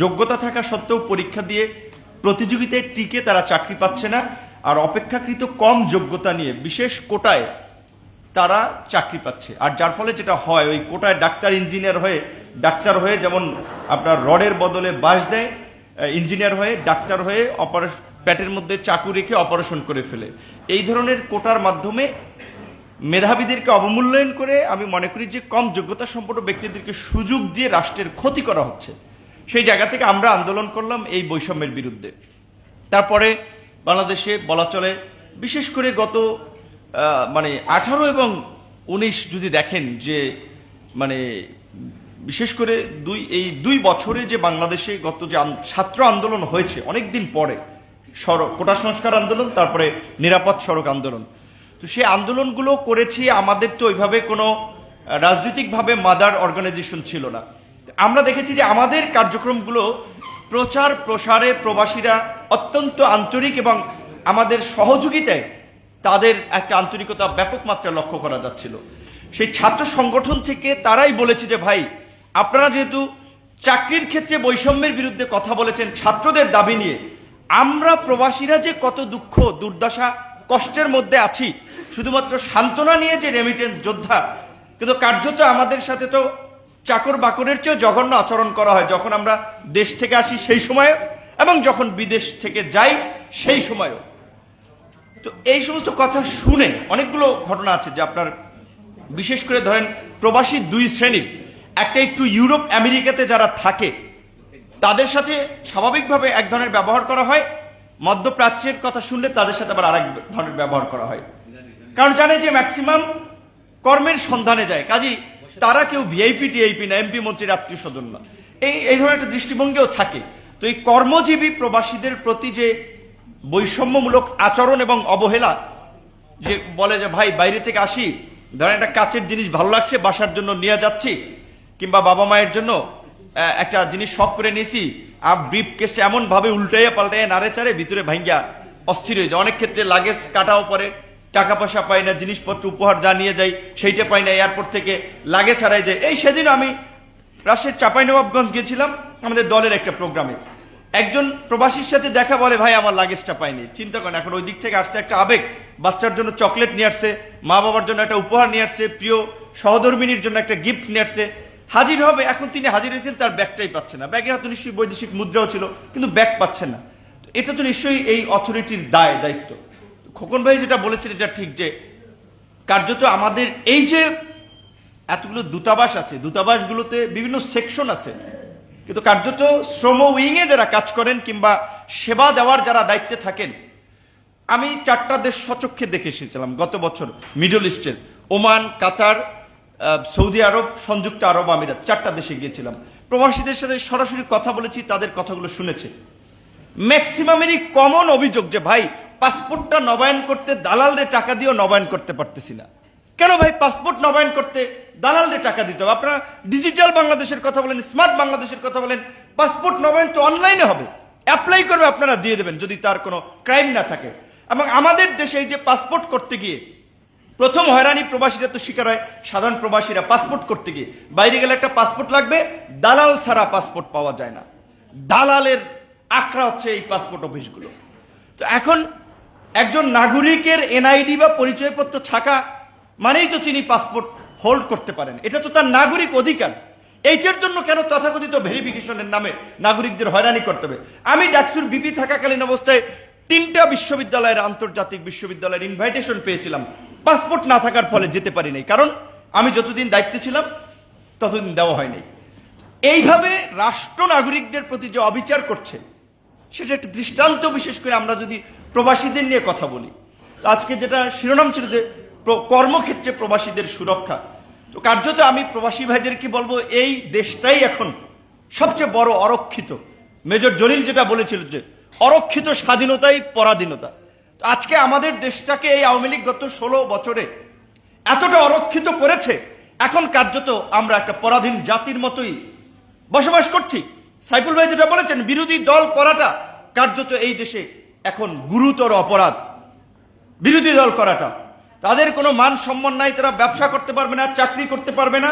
যোগ্যতা থাকা সত্ত্বেও পরীক্ষা দিয়ে প্রতিযোগিতায় টিকে তারা চাকরি পাচ্ছে না আর অপেক্ষাকৃত কম যোগ্যতা নিয়ে বিশেষ কোটায় তারা চাকরি পাচ্ছে। আর যার ফলে যেটা হয়, ওই কোটায় ডাক্তার, ইঞ্জিনিয়ার হয়ে ডাক্তার হয়ে যেমন আপনার রডের বদলে বাঁশ দেয় ইঞ্জিনিয়ার হয়ে ডাক্তার হয়ে অপারেশন প্যাটের মধ্যে চাকু রেখে অপারেশন করে ফেলে। এই ধরনের কোটার মাধ্যমে মেধাবীদেরকে অবমূল্যায়ন করে আমি মনে করি যে কম যোগ্যতা সম্পন্ন ব্যক্তিদেরকে সুযোগ দিয়ে রাষ্ট্রের ক্ষতি করা হচ্ছে। সেই জায়গা থেকে আমরা আন্দোলন করলাম এই বৈষম্যের বিরুদ্ধে। তারপরে বাংলাদেশে বলা চলে, বিশেষ করে গত মানে আঠারো এবং উনিশ যদি দেখেন যে মানে বিশেষ করে দুই, এই দুই বছরে যে বাংলাদেশে গত যে ছাত্র আন্দোলন হয়েছে, অনেক দিন পরে সড়ক কোটা সংস্কার আন্দোলন, তারপরে নিরাপদ সড়ক আন্দোলন। তো সেই আন্দোলনগুলো করেছি, আমাদের তো ওইভাবে কোনো রাজনৈতিকভাবে মাদার অর্গানাইজেশন ছিল না। আমরা দেখেছি যে আমাদের কার্যক্রমগুলো প্রচার প্রসারে প্রবাসীরা অত্যন্ত আন্তরিক এবং আমাদের সহযোগিতায় তাদের একটা আন্তরিকতা ব্যাপক মাত্রা লক্ষ্য করা যাচ্ছিল। সেই ছাত্র সংগঠন থেকে তারাই বলেছে যে, ভাই, আপনারা যেহেতু চাকরির ক্ষেত্রে বৈষম্যের বিরুদ্ধে কথা বলেছেন ছাত্রদের দাবি নিয়ে, আমরা প্রবাসীরা যে কত দুঃখ, দুর্দশা, কষ্টের মধ্যে আছি, শুধুমাত্র সান্ত্বনা নিয়ে যে রেমিটেন্স যোদ্ধা, কিন্তু কার্যত আমাদের সাথে তো চাকর বাকরের চেয়েও জঘন্য আচরণ করা হয়। যখন আমরা দেশ থেকে আসি সেই সময়ে এবং যখন বিদেশ থেকে যাই সেই সময়ও। তো এই সমস্ত কথা শুনে অনেকগুলো ঘটনা আছে যে আপনার বিশেষ করে ধরেন প্রবাসী দুই শ্রেণির, একটা একটু ইউরোপ, আমেরিকাতে যারা থাকে, তাদের সাথে স্বাভাবিকভাবে এক ধরনের ব্যবহার করা হয়। মধ্যপ্রাচ্যের কথা শুনলে তাদের সাথে আবার আরেক ধরনের ব্যবহার করা হয়। কারণ জানে যে ম্যাক্সিমাম কর্মের সন্ধানে যায়। কাজী তারা কেউ ভিআইপি টিআইপি না এমপি মন্ত্রীর আত্মীয় স্বজন না। এই এই ধরনের একটা দৃষ্টিভঙ্গিও থাকে। তো এই কর্মজীবী প্রবাসীদের প্রতি যে বৈষম্যমূলক আচরণ এবং অবহেলা, যে বলে যে, ভাই, বাইরে থেকে আসি, ধরেন একটা কাচের জিনিস ভালো লাগছে, বাসার জন্য নিয়ে যাচ্ছি, কিংবা বাবা মায়ের জন্য একটা জিনিস শখ করে নিয়েছি, আর ব্রিফ কেসটা এমন ভাবে উল্টাইয়া পাল্টাইয়া নাড়ে চারে ভিতরে ভাঙ্গিয়া অস্থির হয়ে যায়। অনেক ক্ষেত্রে লাগেজ কাটাও পরে টাকা পয়সা পাই না, জিনিসপত্র উপহার যা নিয়ে যাই, সেইটা পাই না। এয়ারপোর্ট থেকে লাগেজ হারাই যায় এই সেদিন আমি রাজশাহীর চাঁপাইনবাবগঞ্জ গেছিলাম, আমাদের দলের একটা প্রোগ্রামে। একজন প্রবাসীর সাথে দেখা বলে, ভাই, আমার লাগেজটা পাইনি। চিন্তা করেন, এখন ওই দিক থেকে আসছে একটা আবেগ। বাচ্চার জন্য চকলেট নিয়ে আসছে, মা বাবার জন্য একটা উপহার নিয়ে আসছে, প্রিয় সহধর্মিনীর জন্য একটা গিফট নিয়ে আসছে। হাজির হবে, এখন তিনি হাজির হয়েছেন, তার ব্যাগটাই পাচ্ছে না। ব্যাগে হয়তো নিশ্চয়ই বৈদেশিক মুদ্রাও ছিল, কিন্তু ব্যাগ পাচ্ছেন না। এটা তো নিশ্চয়ই এই অথরিটির দায়, দায়িত্ব। খোকন ভাই যেটা বলেছেন এটা ঠিক যে কার্যত আমাদের এই যে এতগুলো দূতাবাস আছে, দূতাবাসগুলোতে বিভিন্ন সেকশন আছে, কিন্তু কার্যত শ্রম উইংয়ে যারা কাজ করেন কিংবা সেবা দেওয়ার যারা দায়িত্বে থাকেন, আমি চারটা দেশ সচক্ষে দেখে এসেছিলাম গত বছর মিডল ইস্টের, ওমান, কাতার সৌদি আরব, সংযুক্ত আরব আমিরাত, চারটা দেশে গিয়েছিলাম। প্রবাসীদের সাথে সরাসরি কথা বলেছি, তাদের কথাগুলো শুনেছে। ম্যাক্সিমামেরই কমন অভিযোগ যে, ভাই পাসপোর্টটা নবায়ন করতে দালালরে টাকা দিয়েও নবায়ন করতে পারতেছি না। কেন ভাই পাসপোর্ট নবায়ন করতে দালালরে টাকা দিতে হবে? আপনারা ডিজিটাল বাংলাদেশের কথা বলেন, স্মার্ট বাংলাদেশের কথা বলেন, পাসপোর্ট নবায়ন তো অনলাইনে হবে। অ্যাপ্লাই করবে আপনারা দিয়ে দেবেন যদি তার কোনো ক্রাইম না থাকে। এবং আমাদের দেশে এই যে পাসপোর্ট করতে গিয়ে প্রথম হয়রানি প্রবাসীরা তো শিকার হয়, সাধারণ প্রবাসীরা পাসপোর্ট করতে গিয়ে। বাইরে গেলে একটা পাসপোর্ট লাগবে, দালাল ছাড়া পাসপোর্ট পাওয়া যায় না। দালালের আখড়া হচ্ছে এই পাসপোর্ট অফিসগুলো। তো এখন একজন নাগরিকের এনআইডি বা পরিচয়পত্র থাকা মানেই তো তিনি পাসপোর্ট হোল্ড করতে পারেন। এটা তো তার নাগরিক অধিকার। এইটার জন্য কেন তথাকথিত ভেরিফিকেশনের নামে নাগরিকদের হয়রানি করতে হবে? আমি ডাকসুর বিপি থাকাকালীন অবস্থায় তিনটা বিশ্ববিদ্যালয়ের আন্তর্জাতিক বিশ্ববিদ্যালয়ের ইনভাইটেশন পেয়েছিলাম। পাসপোর্ট না থাকার ফলে যেতে পারি নাই। কারণ আমি যতদিন দায়িত্বে ছিলাম, ততদিন দেওয়া হয়নি এইভাবে রাষ্ট্র নাগরিকদের প্রতি যে অবিচার করছে, সেটা একটা দৃষ্টান্ত বিশেষ করে আমরা যদি প্রবাসীদের নিয়ে কথা বলি। আজকে যেটা শিরোনাম ছিল যে কর্মক্ষেত্রে প্রবাসীদের সুরক্ষা। তো কার্যত আমি প্রবাসী ভাইদেরকে বলব, এই দেশটাই এখন সবচেয়ে বড় অরক্ষিত। মেজর জলিল যেটা বলেছিল যে, অরক্ষিত স্বাধীনতাই পরাধীনতা। আজকে আমাদের দেশটাকে এই আওয়ামী লীগ গত ষোলো বছরে এতটা অরক্ষিত করেছে, এখন কার্যত আমরা একটা পরাধীন জাতির মতোই বসবাস করছি। সাইফুল ভাই যেটা বলেছেন, বিরোধী দল করাটা কার্যত এই দেশে এখন গুরুতর অপরাধ বিরোধী দল করাটা। তাদের কোনো মান সম্মান নাই, তারা ব্যবসা করতে পারবে না, চাকরি করতে পারবে না।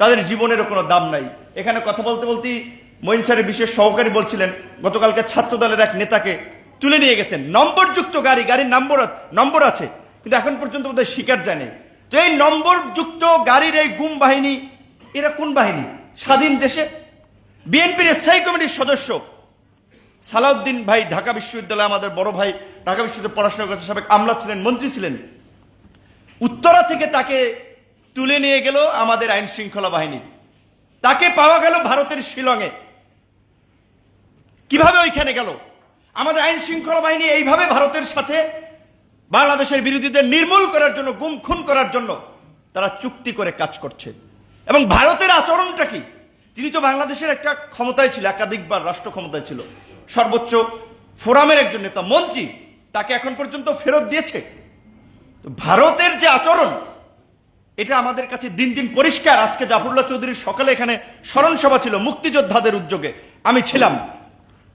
তাদের জীবনেরও কোনো দাম নাই। এখানে কথা বলতে বলতে মঈন স্যারের বিশেষ সহকারী বলছিলেন, গতকালকে ছাত্র দলের এক নেতাকে তুলে নিয়ে গেছেন। নম্বরযুক্ত গাড়ি, গাড়ির নম্বর নম্বর আছে, কিন্তু এখন পর্যন্ত বোধহয় শিকার জানে তো এই নম্বরযুক্ত গাড়ির এই গুম বাহিনী, এরা কোন বাহিনী? স্বাধীন দেশে? বিএনপির স্থায়ী কমিটির সদস্য সালাউদ্দিন ভাই ঢাকা বিশ্ববিদ্যালয়ে আমাদের বড় ভাই, ঢাকা বিশ্ববিদ্যালয়ে পড়াশোনা করেছে সাবেক আমলা ছিলেন, মন্ত্রী ছিলেন। উত্তরা থেকে তাকে তুলে নিয়ে গেল আমাদের আইন শৃঙ্খলা বাহিনী। তাকে পাওয়া গেল ভারতের শিলংয়ে। কীভাবে ওইখানে গেল? আমাদের আইন শৃঙ্খলা বাহিনী এইভাবে ভারতের সাথে বাংলাদেশের বিরোধীদের নির্মূল করার জন্য, গুম খুন করার জন্য তারা চুক্তি করে কাজ করছে। এবং ভারতের আচরণটা কি? তিনি তো বাংলাদেশের একটা ক্ষমতায় ছিল, একাধিকবার রাষ্ট্র ক্ষমতায় ছিল। সর্বোচ্চ ফোরামের একজন নেতা, মন্ত্রী, তাকে এখন পর্যন্ত ফেরত দিয়েছে। ভারতের যে আচরণ, এটা আমাদের কাছে দিন দিন পরিষ্কার। আজকে জাফরুল্লাহ চৌধুরীর সকালে এখানে স্মরণ সভা ছিল মুক্তিযোদ্ধাদের উদ্যোগে। আমি ছিলাম।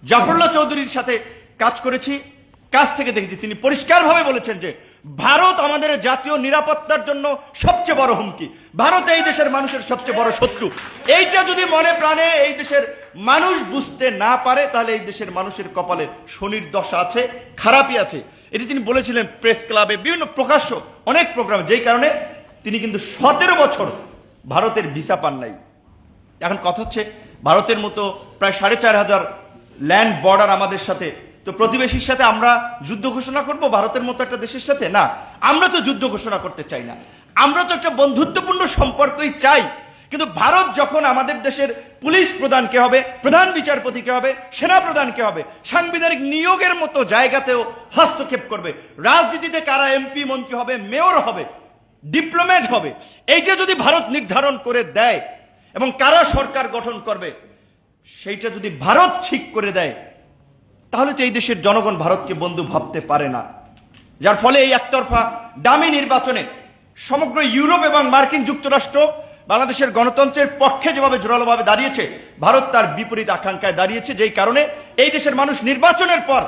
জাফরুল্লাহ চৌধুরীর সাথে কাজ করেছি। কাজ থেকে দেখেছি, তিনি পরিষ্কারভাবে বলেছেন যে ভারত আমাদের জাতীয় নিরাপত্তার জন্য সবচেয়ে বড় হুমকি। ভারত এই দেশের মানুষের সবচেয়ে বড় শত্রু। এইটা যদি মনে প্রাণে এই দেশের মানুষ বুঝতে না পারে, তাহলে এই দেশের মানুষের কপালে শনির দশা আছে, খারাপই আছে। এটি তিনি বলেছিলেন প্রেস ক্লাবে বিভিন্ন প্রকাশ্য অনেক প্রোগ্রামে, যেই কারণে তিনি কিন্তু সতেরো বছর ভারতের ভিসা পান নাই। এখন কথা হচ্ছে, ভারতের মতো প্রায় সাড়ে চার হাজার ল্যান্ড বর্ডার আমাদের সাথে তো প্রতিবেশীর সাথে আমরা যুদ্ধ ঘোষণা করব? ভারতের মতো একটা দেশের সাথে? না, আমরা তো যুদ্ধ ঘোষণা করতে চাই না। আমরা তো একটা বন্ধুত্বপূর্ণ সম্পর্কই চাই। কিন্তু ভারত যখন আমাদের দেশের পুলিশ প্রধান কে হবে, প্রধান বিচারপতি কে হবে, সেনা প্রধান কে হবে, সাংবিধানিক নিয়োগের মতো জায়গাতেও হস্তক্ষেপ করবে। রাজনীতিতে কারা এমপি, মন্ত্রী হবে, মেয়র হবে, ডিপ্লোম্যাট হবে এইটা যদি ভারত নির্ধারণ করে দেয় এবং কারা সরকার গঠন করবে, সেইটা যদি ভারত ঠিক করে দেয় তাহলে তো এই দেশের জনগণ ভারতকে বন্ধু ভাবতে পারে না। যার ফলে এই একতরফা দামি নির্বাচনে সমগ্র ইউরোপ এবং মার্কিন যুক্তরাষ্ট্র বাংলাদেশের গণতন্ত্রের পক্ষে যেভাবে জোরালোভাবে দাঁড়িয়েছে, ভারত তার বিপরীত আকাঙ্ক্ষায় দাঁড়িয়েছে যেই কারণে এই দেশের মানুষ নির্বাচনের পর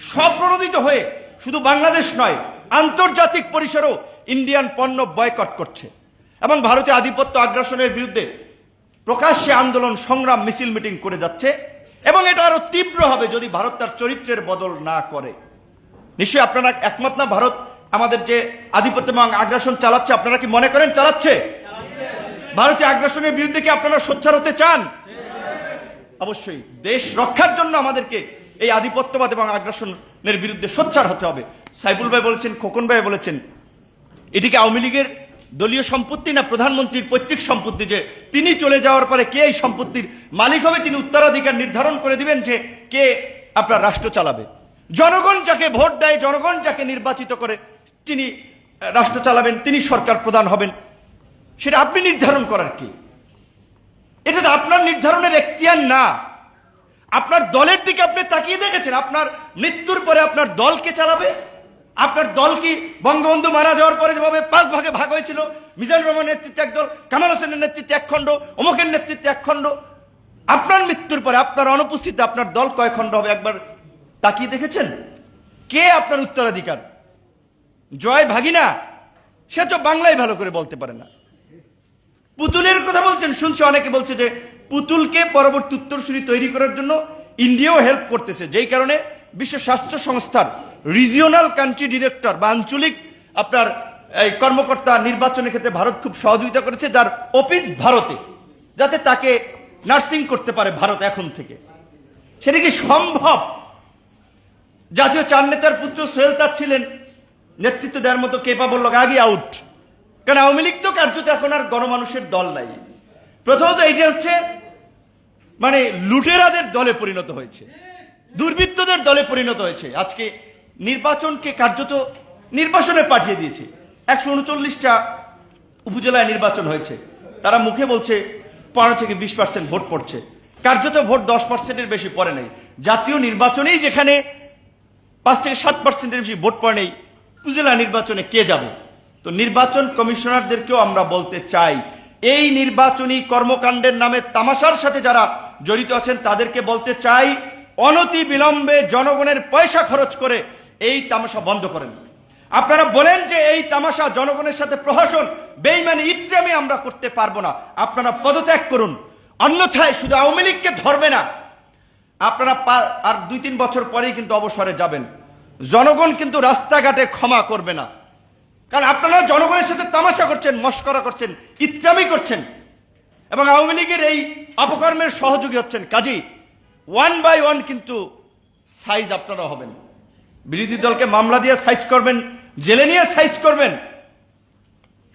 স্বপ্রণোদিত হয়ে শুধু বাংলাদেশ নয়, আন্তর্জাতিক পরিসরেও ইন্ডিয়ান পণ্য বয়কট করছে এবং ভারতীয় আধিপত্য আগ্রাসনের বিরুদ্ধে প্রকাশ্যে আন্দোলন, সংগ্রাম, মিছিল, মিটিং করে যাচ্ছে। এবং এটা আরও তীব্র হবে যদি ভারত তার চরিত্রের বদল না করে। নিশ্চয়ই আপনারা একমত না? ভারত আমাদের যে আধিপত্য এবং আগ্রাসন চালাচ্ছে, আপনারা কি মনে করেন চালাচ্ছে? ভারতীয় আগ্রাসনের বিরুদ্ধে কি আপনারা সোচ্চার হতে চান? অবশ্যই। দেশ রক্ষার জন্য আমাদেরকে এই আধিপত্যবাদ এবং আগ্রাসনের বিরুদ্ধে সোচ্চার হতে হবে। সাইবুল ভাই বলেছেন, খোকন ভাই বলেছেন, এটিকে আওয়ামী লীগের দলীয় সম্পত্তি না প্রধানমন্ত্রীর পৈতৃক সম্পত্তি যে তিনি চলে যাওয়ার পরে কে এই সম্পত্তির মালিক হবে, তিনি উত্তরাধিকার নির্ধারণ করে দিবেন যে কে আপনার রাষ্ট্র চালাবে। জনগণ যাকে ভোট দেয়, জনগণ যাকে নির্বাচিত করে, তিনি রাষ্ট্র চালাবেন, তিনি সরকার প্রধান হবেন। সেটা আপনি নির্ধারণ করার কি? এটা আপনার নির্ধারণের এখতিয়ার না। আপনার দলের দিকে আপনি তাকিয়ে দেখেছেন, আপনার মৃত্যুর পরে আপনার দলকে চালাবে? আপনার দল কি বঙ্গবন্ধু মারা যাওয়ার পরে যেভাবে পাঁচ ভাগে ভাগ হয়েছিল? মিজানুর রহমানের নেতৃত্বে একদল কামাল হোসেনের নেতৃত্বে এক খণ্ড, অমুকের নেতৃত্বে এক আপনার মৃত্যুর পরে আপনার অনুপস্থিতিতে আপনার দল কয় খণ্ড হবে? একবার তাকিয়ে দেখেছেন? কে আপনার উত্তরাধিকার? জয় ভাগিনা? সে তো বাংলায় ভালো করে বলতে পারে না। পুতুলের কথা বলছেন? শুনছে অনেকে বলছে যে পুতুলকে পরবর্তী উত্তরসূরি তৈরি করার জন্য ইন্ডিয়াও হেল্প করতেছে, যেই কারণে বিশ্ব স্বাস্থ্য সংস্থার রিজিওনাল কান্ট্রি ডিরেক্টর বা আঞ্চলিক আপনার, এই কর্মকর্তা নির্বাচনের ক্ষেত্রে ভারত খুব সহযোগিতা করেছে, যার অফিস ভারতে, যাতে তাকে নার্সিং করতে পারে ভারত এখন থেকে। সেটা কি সম্ভব? জাতীয় চার নেতার পুত্র সোহেল তার ছিলেন, নেতৃত্ব দেওয়ার মতো কেপাবল লোক আগে আউট কারণ আওয়ামী লীগ তো কার্যত এখন আর গণমানুষের দল নাই। প্রথমত এইটা হচ্ছে মানে লুটেরাদের দলে পরিণত হয়েছে। দুর্বৃত্তদের দলে পরিণত হয়েছে। আজকে নির্বাচনকে কার্যত নির্বাচনে পাঠিয়ে দিয়েছে। একশো উনচল্লিশটা উপজেলায় নির্বাচন হয়েছে। তারা মুখে বলছে, পনেরো থেকে বিশ পার্সেন্ট ভোট পড়ছে। কার্যত ভোট দশ পার্সেন্টের বেশি পড়ে নাই। জাতীয় নির্বাচনেই যেখানে পাঁচ থেকে সাত পার্সেন্টের বেশি ভোট পড়ে নেই, উপজেলা নির্বাচনে কে যাবে? তো নির্বাচন কমিশনারদেরকেও আমরা বলতে চাই, এই নির্বাচনী কর্মকাণ্ডের নামে তামাশার সাথে যারা জড়িত আছেন, তাদেরকে বলতে চাই অনতি বিলম্বে জনগণের পয়সা খরচ করে এই তামাশা বন্ধ করেন। আপনারা বলেন যে এই তামাশা জনগণের সাথে প্রহসন বেইমানি ইত্রামি আমরা করতে পারব না। আপনারা পদত্যাগ করুন। অন্যথায় শুধু আওয়ামী লীগকে ধরবে না। আপনারা আর দুই তিন বছর পরেই কিন্তু অবসরে যাবেন। জনগণ কিন্তু রাস্তাঘাটে ক্ষমা করবে না। কারণ আপনারা জনগণের সাথে তামাশা করছেন, মস্করা করছেন ইত্রামি করছেন। এবং আওয়ামী লীগের এই অপকর্মের সহযোগী হচ্ছেন কাজী। ওয়ান বাই ওয়ান কিন্তু সাইজ আপনারা হবেন। বিরোধী দলকে মামলা দিয়ে সাইজ করবেন, জেলে নিয়ে সাইজ করবেন।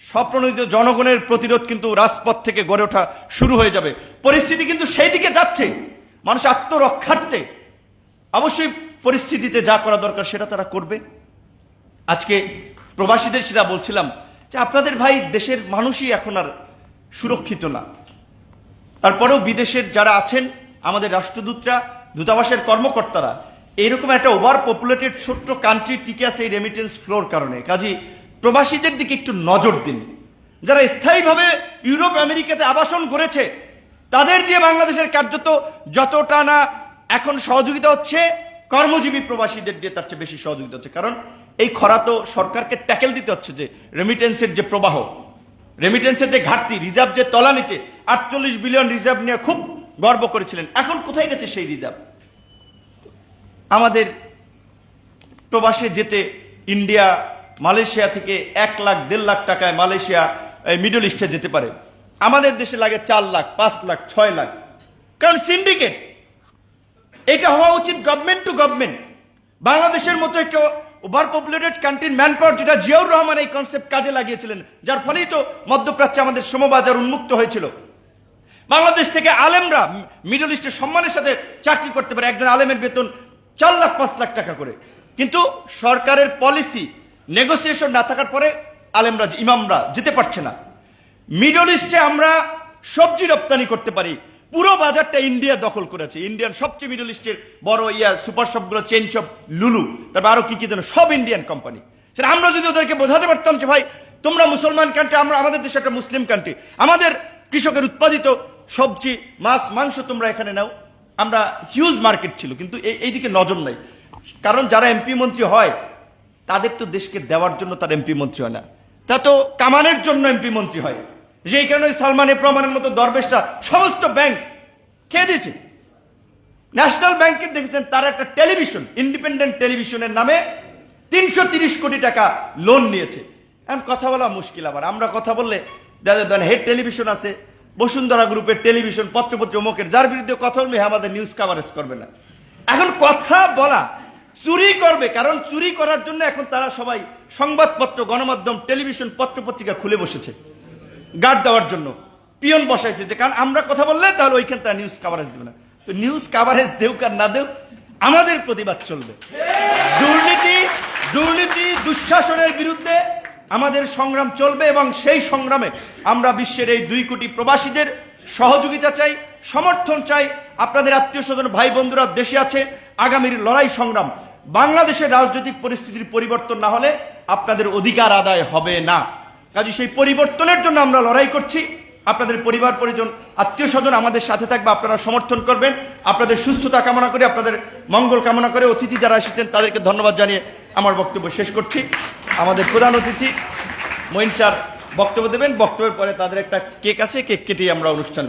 স্বপ্রণোদিত জনগণের প্রতিরোধ কিন্তু রাজপথ থেকে গড়ে ওঠা শুরু হয়ে যাবে। পরিস্থিতি কিন্তু সেই দিকে যাচ্ছে। মানুষ আত্মরক্ষার্থে। অবশ্যই পরিস্থিতিতে যা করা দরকার সেটা তারা করবে। আজকে প্রবাসীদের সেটা বলছিলাম যে আপনাদের ভাই দেশের মানুষই এখন আর সুরক্ষিত না। তারপরেও বিদেশের যারা আছেন, আমাদের রাষ্ট্রদূতরা, দূতাবাসের কর্মকর্তারা এইরকম একটা ওভার পপুলেটেড ছোট্ট কান্ট্রি টিকে আছে এই রেমিটেন্স ফ্লোর কারণে। কাজী প্রবাসীদের দিকে একটু নজর দিন। যারা স্থায়ীভাবে ইউরোপ, আমেরিকাতে আবাসন করেছে, তাদের দিয়ে বাংলাদেশের কার্যত যতটা না এখন সহযোগিতা হচ্ছে, কর্মজীবী প্রবাসীদের দিয়ে তার চেয়ে বেশি সহযোগিতা হচ্ছে। কারণ এই খরা তো সরকারকে ট্যাকেল দিতে হচ্ছে যে রেমিটেন্সের যে প্রবাহ রেমিটেন্সের যে ঘাটতি রিজার্ভ যে তলানিতে আটচল্লিশ বিলিয়ন রিজার্ভ নিয়ে খুব গর্ব করেছিলেন। এখন কোথায় গেছে সেই রিজার্ভ আমাদের প্রবাসে যেতে ইন্ডিয়া, মালয়েশিয়া থেকে এক লাখ, দেড় লাখ টাকায় মালয়েশিয়া মিডল ইস্টে যেতে পারে। আমাদের দেশে লাগে চার লাখ, পাঁচ লাখ, ছয় লাখ। কারণ সিন্ডিকেট, এটা হওয়া উচিত গভর্নমেন্ট টু গভর্নমেন্ট বাংলাদেশের মতো একটা ওভার পপুলেটেড কান্ট্রির ম্যান পাওয়ার যেটা জিয়াউর রহমান এই কনসেপ্ট কাজে লাগিয়েছিলেন, যার ফলেই তো মধ্যপ্রাচ্যে আমাদের শ্রমবাজার উন্মুক্ত হয়েছিল। বাংলাদেশ থেকে আলেমরা মিডল ইস্টের সম্মানের সাথে চাকরি করতে পারে, একজন আলেমের বেতন চার লাখ, পাঁচ লাখ টাকা করে। কিন্তু সরকারের পলিসি নেগোসিয়েশন না থাকার পরে আলেমরা, ইমামরা যেতে পারছে না। মিডল ইস্টে আমরা সবজি রপ্তানি করতে পারি। পুরো বাজারটা ইন্ডিয়া দখল করেছে। ইন্ডিয়ান সবচেয়ে মিডল ইস্টের বড় ইয়া সুপার শপগুলো চেন শপ লুলু তারপর আরও কি কি যেন, সব ইন্ডিয়ান কোম্পানি সেটা আমরা যদি ওদেরকে বোঝাতে পারতাম যে, ভাই, তোমরা মুসলমান কান্ট্রি আমরা, আমাদের দেশে একটা মুসলিম কান্ট্রি আমাদের কৃষকের উৎপাদিত সবজি, মাছ, মাংস তোমরা এখানে নাও। আমরা হিউজ মার্কেট ছিল, কিন্তু এই- এইদিকে নজর নাই। কারণ যারা এমপি মন্ত্রী হয়, তাদের তো দেশকে দেওয়ার জন্য তার এমপি মন্ত্রী হয় না। তা তো কামানের জন্য এমপি মন্ত্রী হয়। যে কারণে সালমান প্রমাণের মতো দরবেশটা সমস্ত ব্যাংক খেয়ে দিয়েছে। ন্যাশনাল ব্যাংকের দেখেছেন, তার একটা টেলিভিশন, ইন্ডিপেন্ডেন্ট টেলিভিশনের নামে তিনশো তিরিশ কোটি টাকা লোন নিয়েছে। এখন কথা বলা মুশকিল আবার। আমরা কথা বললে দাদা হেড টেলিভিশন আছে বসুন্ধরা গ্রুপের টেলিভিশন পত্রপত্র অমুকের যার বিরুদ্ধে কথা বলবে হ্যাঁ, আমাদের নিউজ কাভারেজ করবে না। এখন কথা বলা চুরি করবে কারণ চুরি করার জন্য এখন তারা সবাই সংবাদপত্র গণমাধ্যম টেলিভিশন পত্রপত্রিকা খুলে বসেছে গার্ড দেওয়ার জন্য পিয়ন বসাইছে যে কারণ আমরা কথা বললে তাহলে ওইখান তারা নিউজ কাভারেজ দেবে না। তো নিউজ কাভারেজ দেউক আর না দেউক আমাদের প্রতিবাদ চলবে। দুর্নীতি দুর্নীতি দুঃশাসনের বিরুদ্ধে আমাদের সংগ্রাম চলবে এবং সেই সংগ্রামে আমরা বিশ্বের এই দুই কোটি প্রবাসীদের সহযোগিতা চাই, সমর্থন চাই। আপনাদের আত্মীয় স্বজন, ভাই বন্ধুরা দেশে আছে, আগামীর লড়াই সংগ্রাম। বাংলাদেশের রাজনৈতিক পরিস্থিতির পরিবর্তন না হলে আপনাদের অধিকার আদায় হবে না। কাজে সেই পরিবর্তনের জন্য আমরা লড়াই করছি। আপনাদের পরিবার, পরিজন, আত্মীয় স্বজন আমাদের সাথে থাকবে, আপনারা সমর্থন করবেন। আপনাদের সুস্থতা কামনা করে, আপনাদের মঙ্গল কামনা করে অতিথি যারা এসেছেন তাদেরকে ধন্যবাদ জানিয়ে আমার বক্তব্য শেষ করছি। আমাদের প্রধান অতিথি মঈন স্যার বক্তব্য দেবেন। বক্তব্যের পরে তাদের একটা কেক আছে, কেক কেটেই আমরা অনুষ্ঠান